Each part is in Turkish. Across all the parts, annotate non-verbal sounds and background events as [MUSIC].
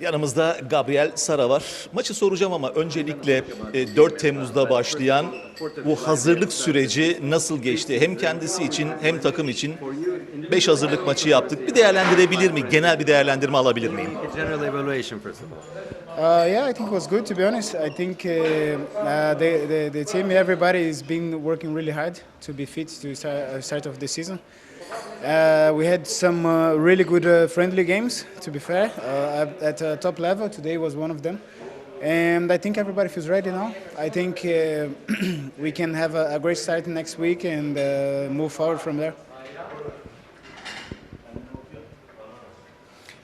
Yanımızda Gabriel Sara var. Maçı soracağım ama öncelikle e, 4 Temmuz'da başlayan bu hazırlık süreci nasıl geçti? Hem kendisi için hem takım için 5 hazırlık maçı yaptık. Bir değerlendirebilir mi? Genel bir değerlendirme alabilir miyim? Uh, yeah, I think it was good to be honest. I think uh, uh, the, the the team, everybody has been working really hard to be fit to start, uh, start of the season. Uh, we had some uh, really good uh, friendly games, to be fair, uh, at- uh, top level. Today was one of them, and I think everybody feels ready now. I think uh, [CLEARS THROAT] we can have a, a great start next week and uh, move forward from there.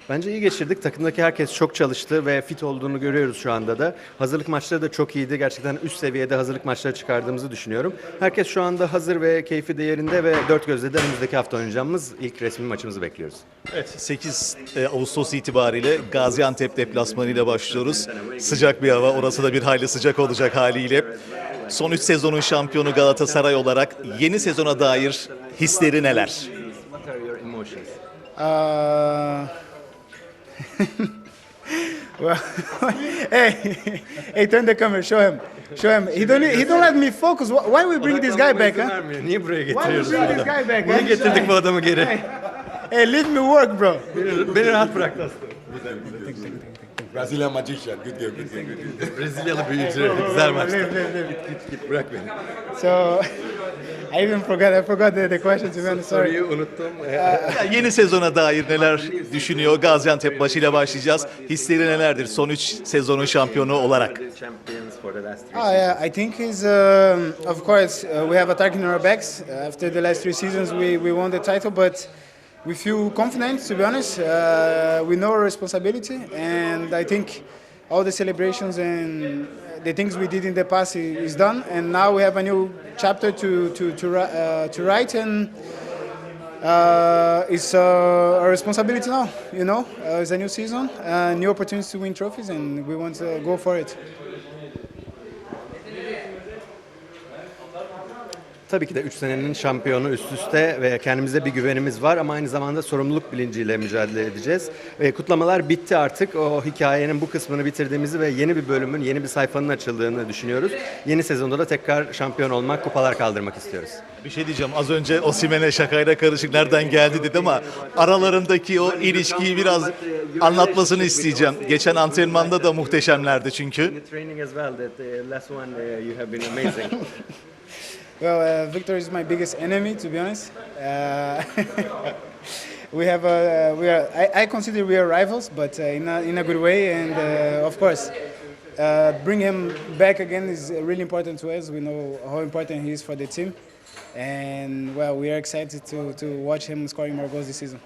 Bence iyi geçirdik. Takımdaki herkes çok çalıştı ve fit olduğunu görüyoruz şu anda da. Hazırlık maçları da çok iyiydi. Gerçekten üst seviyede hazırlık maçları çıkardığımızı düşünüyorum. Herkes şu anda hazır ve keyfi de yerinde ve dört gözle de önümüzdeki hafta oynayacağımız ilk resmi maçımızı bekliyoruz. Evet, 8 e, Ağustos itibariyle Gaziantep deplasmanıyla başlıyoruz. Sıcak bir hava, orası da bir hayli sıcak olacak haliyle. Son 3 sezonun şampiyonu Galatasaray olarak yeni sezona dair hisleri neler? What are your emotions? Uh, well, [LAUGHS] hey, hey, turn the camera. Show him. Show him. He don't. He don't let me focus. Why we bring this guy back? Huh? Niye buraya Why we getiriyoruz? bring this guy back? Niye huh? getirdik bu adamı geri? Hey, let me work, bro. Beni, rahat bırak. Brazilian magician. Good game, good game, good game. Brezilyalı büyücü. Güzel maçtı. Leave, leave, leave. Git git bırak beni. So, [LAUGHS] I even forgot. I forgot the, the question. To be honest, sorry. Soruyu unuttum. Ya yeni sezona dair neler düşünüyor? Gaziantep maçıyla başlayacağız. Hisleri nelerdir son 3 sezonun şampiyonu olarak? Champions for the last three Oh yeah, I think is um, of course uh, we have a target in our backs. Uh, after the last three seasons, we, we won the title, but we feel confident. To be honest, uh, we know our responsibility, and I think all the celebrations and the things we did in the past is done, and now we have a new chapter to to to, uh, to write and. Uh, it's our responsibility now, you know. Uh, it's a new season, new opportunities to win trophies, and we want to go for it. Tabii ki de 3 senenin şampiyonu üst üste ve kendimize bir güvenimiz var ama aynı zamanda sorumluluk bilinciyle mücadele edeceğiz. Ve kutlamalar bitti artık. O hikayenin bu kısmını bitirdiğimizi ve yeni bir bölümün, yeni bir sayfanın açıldığını düşünüyoruz. Yeni sezonda da tekrar şampiyon olmak, kupalar kaldırmak istiyoruz. Bir şey diyeceğim. Az önce Osimhen'e şakayla karışık nereden geldi dedi ama aralarındaki o ilişkiyi biraz anlatmasını isteyeceğim. Geçen antrenmanda da muhteşemlerdi çünkü. [LAUGHS] well uh, uh, Victor is my biggest enemy, to be honest. Uh, [LAUGHS] we have a, we are, I, I consider we are rivals, but uh, in, a, in a good way. And uh, of course, uh, bring him back again is really important to us. We know how important he is for the team. And well, we are excited to, to watch him scoring more goals this season.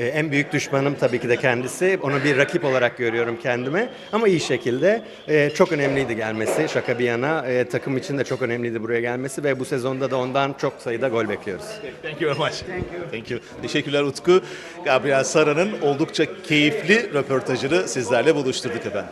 Ee, En büyük düşmanım tabii ki de kendisi. Onu bir rakip olarak görüyorum kendime. Ama iyi şekilde. Ee, Çok önemliydi gelmesi. Şaka bir yana. Ee, Takım için de çok önemliydi buraya gelmesi. Ve bu sezonda da ondan çok sayıda gol bekliyoruz. Thank you very much. Thank you. Teşekkürler Utku. Gabriel Sara'nın oldukça keyifli röportajını sizlerle buluşturduk efendim.